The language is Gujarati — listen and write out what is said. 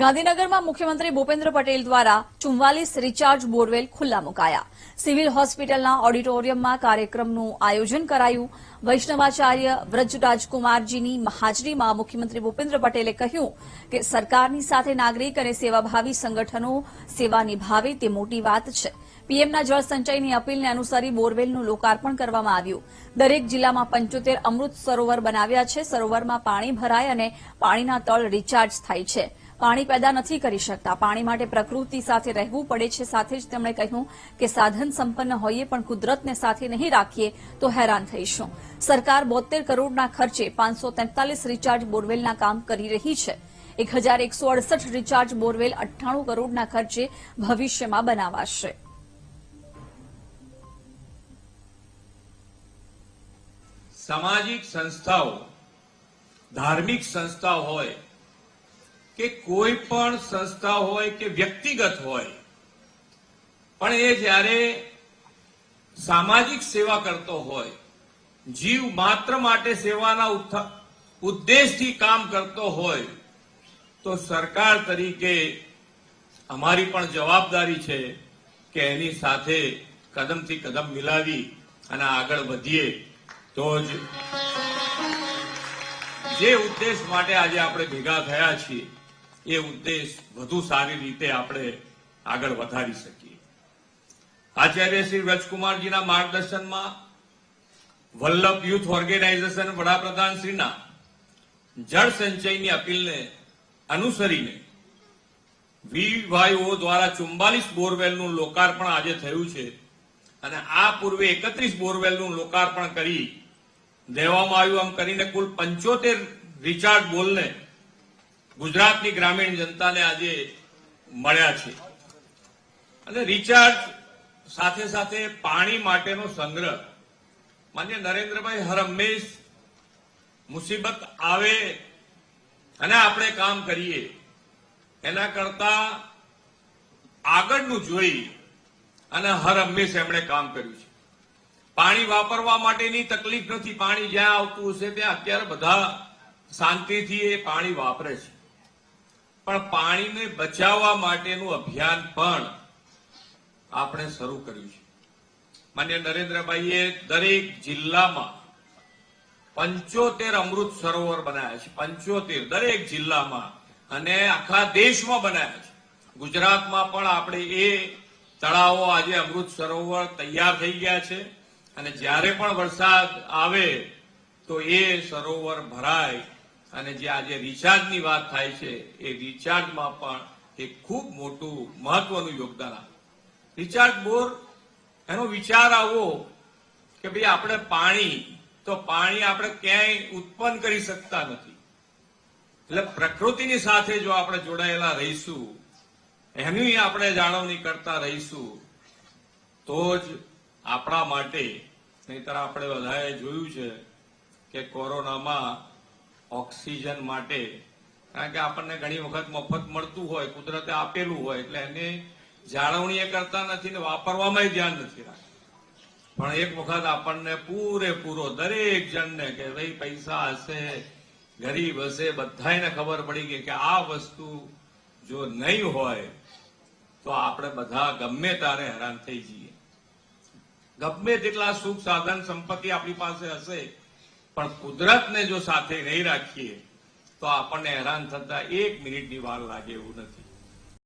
ગાંધીનગરમાં મુખ્યમંત્રી ભૂપેન્દ્ર પટેલ દ્વારા ચુમ્વાલીસ રિચાર્જ બોરવેલ ખુલ્લા મુકાયા. સિવિલ હોસ્પિટલના ઓડિટોરિયમમાં કાર્યક્રમનું આયોજન કરાયું. વૈષ્ણવાચાર્ય વ્રજ રાજકુમારજીની હાજરીમાં મુખ્યમંત્રી ભૂપેન્દ્ર પટેલે કહ્યું કે સરકારની સાથે નાગરિક અને સેવાભાવી સંગઠનો સેવા નિભાવે તે મોટી વાત છે. પીએમના જળ સંચયની અપીલને અનુસરી બોરવેલનું લોકાર્પણ કરવામાં આવ્યું. દરેક જિલ્લામાં પંચોતેર અમૃત સરોવર બનાવ્યા છે. સરોવરમાં પાણી ભરાય અને પાણીના તળ રિચાર્જ થાય છે. પાણી પેદા નથી કરી શકતા. પાણી માટે પ્રકૃતિ સાથે રહેવું પડે છે. સાથે જ તેમણે કહ્યું કે સાધન સંપન્ન હોઈએ પણ કુદરતને સાથે નહીં રાખીએ તો હેરાન થઈશું. સરકાર બોતેર કરોડના ખર્ચે પાંચસો તેતાલીસ રિચાર્જ બોરવેલના કામ કરી રહી છે. એક હજાર એકસો અડસઠ રિચાર્જ બોરવેલ અઠ્ઠાણું કરોડના ખર્ચે ભવિષ્યમાં બનાવાશે. સામાજિક સંસ્થાઓ, ધાર્મિક સંસ્થાઓ હોય કે કોઈ પણ સંસ્થા હોય કે વ્યક્તિગત હોય, પણ એ જ્યારે સામાજિક સેવા કરતો હોય, જીવ માત્ર માટે સેવાના ઉદ્દેશથી કામ કરતો હોય, તો સરકાર તરીકે અમારી પણ જવાબદારી છે કે એની સાથે કદમથી કદમ મિલાવી અને આગળ વધીએ. તો જ જે ઉદ્દેશ માટે આજે આપણે ભેગા થયા છીએ એ ઉદ્દેશ વધુ સારી રીતે આપણે આગળ વધારી શકીએ. આચાર્ય શ્રી વ્રજકુમારજીના માર્ગદર્શનમાં વલ્લભ યુથ ઓર્ગેનાઇઝેશન વડાપ્રધાન શ્રીના જળ સંચયની અપીલને અનુસરીને વીવાયઓ દ્વારા ચુમ્બાલીસ બોરવેલનું લોકાર્પણ આજે થયું છે અને આ પૂર્વે એકત્રીસ બોરવેલનું લોકાર્પણ કરી દેવામાં આવ્યું. આમ કરીને કુલ પંચોતેર રિચાર્જ બોલને ગુજરાતની ગ્રામીણ જનતાને આજે મળ્યા છે. અને રિચાર્જ સાથે સાથે પાણી માટેનો સંગ્રહ. માન્ય નરેન્દ્રભાઈ, હર હંમેશ મુસીબત આવે અને આપણે કામ કરીએ. એના કરતા આગળનું જોઈ અને હર હંમેશ એમણે કામ કર્યું છે. પાણી વાપરવા માટેની તકલીફ નથી. પાણી જ્યાં આવતું હશે ત્યાં અત્યારે બધા શાંતિથી એ પાણી વાપરે છે. પણ પાણીને બચાવવા માટેનું અભિયાન પણ આપણે શરૂ કર્યું છે. માન્ય નરેન્દ્રભાઈએ દરેક જિલ્લામાં પંચોતેર અમૃત સરોવર બનાવ્યા છે. પંચોતેર દરેક જિલ્લામાં અને આખા દેશમાં બનાવ્યા છે. ગુજરાતમાં પણ આપણે એ તળાવો આજે અમૃત સરોવર તૈયાર થઈ ગયા છે. અને જ્યારે પણ વરસાદ આવે તો એ સરોવર ભરાય અને જે આજે રિચાર્જની વાત થાય છે, એ રિચાર્જમાં પણ એક ખૂબ મોટું, મહત્વનું યોગદાન આપે. રિચાર્જ બોર, એનો વિચાર આવો કે ભાઈ આપણે પાણી, તો પાણી આપણે ક્યાંય ઉત્પન્ન કરી શકતા નથી. એટલે પ્રકૃતિની સાથે જો આપણે જોડાયેલા રહીશું, એની આપણે જાળવણી કરતા રહીશું, તો જ આપણા માટે, નહીતર આપણે બધાએ જોયું છે કે કોરોનામાં ઓક્સિજન માટે. કારણ કે આપણને ઘણી વખત મફત મળતું હોય, કુદરતે આપેલું હોય, એટલે એને જાળવણી એ કરતા નથી ને વાપરવામાં ધ્યાન નથી રાખતા. પણ એક વખત આપણને પૂરેપૂરો દરેક જણને કે ભાઈ પૈસા હશે, ગરીબ હશે બધાને ખબર પડી ગઈ કે આ વસ્તુ જો નહીં હોય, તો આપણે બધા ગમે તારે હેરાન થઈ જઈએ. ગમે તેટલા સુખ સાધન સંપત્તિ આપણી પાસે હશે પણ કુદરતને જો સાથે નહીં રાખીએ, તો આપણને હેરાન થતા એક મિનિટની વાર લાગે એવું નથી.